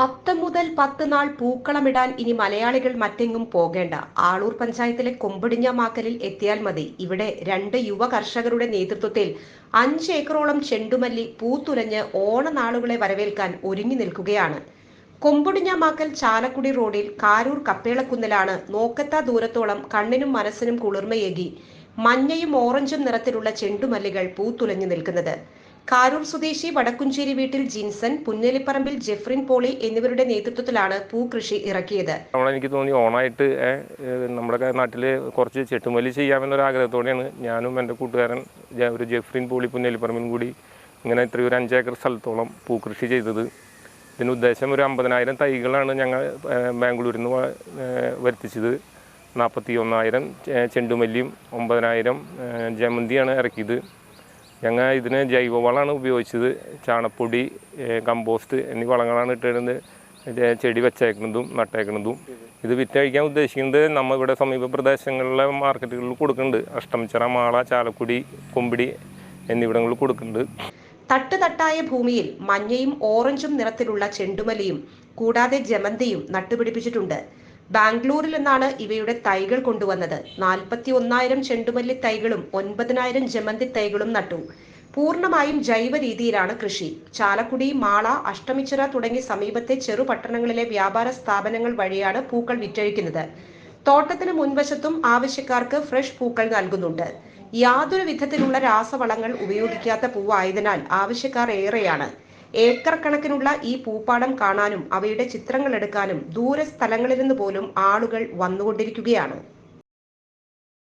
അത്തം മുതൽ പത്ത് നാൾ പൂക്കളമിടാൻ ഇനി മലയാളികൾ മറ്റെങ്ങും പോകേണ്ട. ആളൂർ പഞ്ചായത്തിലെ കൊമ്പടിഞ്ഞ മാക്കലിൽ എത്തിയാൽ മതി. ഇവിടെ രണ്ട് യുവ കർഷകരുടെ നേതൃത്വത്തിൽ അഞ്ച് ഏക്കറോളം ചെണ്ടുമല്ലി പൂത്തുലഞ്ഞ് ഓണനാളുകളെ വരവേൽക്കാൻ ഒരുങ്ങി നിൽക്കുകയാണ്. കൊമ്പുടിഞ്ഞാമാക്കൽ ചാലക്കുടി റോഡിൽ കാരൂർ കപ്പേളക്കുന്നിലാണ് നോക്കത്താ ദൂരത്തോളം കണ്ണിനും മനസ്സിനും കുളിർമയേകി മഞ്ഞയും ഓറഞ്ചും നിറത്തിലുള്ള ചെണ്ടുമല്ലികൾ പൂത്തുലഞ്ഞു നിൽക്കുന്നത്. കാരൂർ സ്വദേശി വടക്കുംചേരി വീട്ടിൽ ജിൻസൺ പുന്നലിപ്പറമ്പിൽ ജെഫ്രിൻ പോളി എന്നിവരുടെ നേതൃത്വത്തിലാണ് പൂക്കൃഷി ഇറക്കിയത്. എനിക്ക് തോന്നി ഓണായിട്ട് നമ്മുടെ നാട്ടിൽ കുറച്ച് ചെട്ടുമല്ലി ചെയ്യാമെന്നൊരു ആഗ്രഹത്തോടെയാണ് ഞാനും എന്റെ കൂട്ടുകാരൻ ഒരു ജെഫ്രിൻ പോളി പുന്നലിപ്പറമ്പിലും കൂടി ഇങ്ങനെ ഇത്രയും ഒരു അഞ്ചേക്കർ സ്ഥലത്തോളം പൂക്കൃഷി ചെയ്തത്. ഇതിന് ഉദ്ദേശം ഒരു അമ്പതിനായിരം തൈകളാണ് ഞങ്ങൾ ബാംഗ്ലൂരിൽ നിന്ന് വരുത്തിച്ചത്. നാൽപ്പത്തി ഒന്നായിരം ചെണ്ടുമല്ലിയും ഒമ്പതിനായിരം ജമന്തിയാണ് ഇറക്കിയത്. ഞങ്ങൾ ഇതിന് ജൈവവളമാണ് ഉപയോഗിച്ചത്. ചാണപ്പൊടി കമ്പോസ്റ്റ് എന്നീ വളങ്ങളാണ് ഇട്ടിരുന്നത്. ചെടി വെച്ചേക്കുന്നതും നട്ടേക്കുന്നതും. ഇത് വിറ്റഴിക്കാൻ ഉദ്ദേശിക്കുന്നത് നമ്മൾ ഇവിടെ സമീപ പ്രദേശങ്ങളിലെ മാർക്കറ്റുകളിൽ കൊടുക്കുന്നുണ്ട്. അഷ്ടമിച്ചിറ മാള ചാലക്കുടി കൊമ്പിടി എന്നിവിടങ്ങളിൽ കൊടുക്കുന്നുണ്ട്. തട്ടുതട്ടായ ഭൂമിയിൽ മഞ്ഞയും ഓറഞ്ചും നിറത്തിലുള്ള ചെണ്ടുമലയും കൂടാതെ ജമന്തിയും നട്ടുപിടിപ്പിച്ചിട്ടുണ്ട്. ബാംഗ്ലൂരിൽ നിന്നാണ് ഇവയുടെ തൈകൾ കൊണ്ടുവന്നത്. നാൽപ്പത്തി ഒന്നായിരം ചെണ്ടുമല്ലി തൈകളും ഒൻപതിനായിരം ജമന്തി തൈകളും നട്ടു. പൂർണമായും ജൈവ രീതിയിലാണ് കൃഷി. ചാലക്കുടി മാള അഷ്ടമിച്ചിറ തുടങ്ങി സമീപത്തെ ചെറുപട്ടണങ്ങളിലെ വ്യാപാര സ്ഥാപനങ്ങൾ വഴിയാണ് പൂക്കൾ വിറ്റഴിക്കുന്നത്. തോട്ടത്തിന് മുൻവശത്തും ആവശ്യക്കാർക്ക് ഫ്രഷ് പൂക്കൾ നൽകുന്നുണ്ട്. യാതൊരു വിധത്തിലുള്ള രാസവളങ്ങൾ ഉപയോഗിക്കാത്ത പൂവായതിനാൽ ആവശ്യക്കാർ ഏറെയാണ്. ഏക്കർ കണക്കിനുള്ള ഈ പൂപ്പാടം കാണാനും അവയുടെ ചിത്രങ്ങൾ എടുക്കാനും ദൂര സ്ഥലങ്ങളിൽ നിന്ന് പോലും ആളുകൾ വന്നുകൊണ്ടിരിക്കുകയാണ്.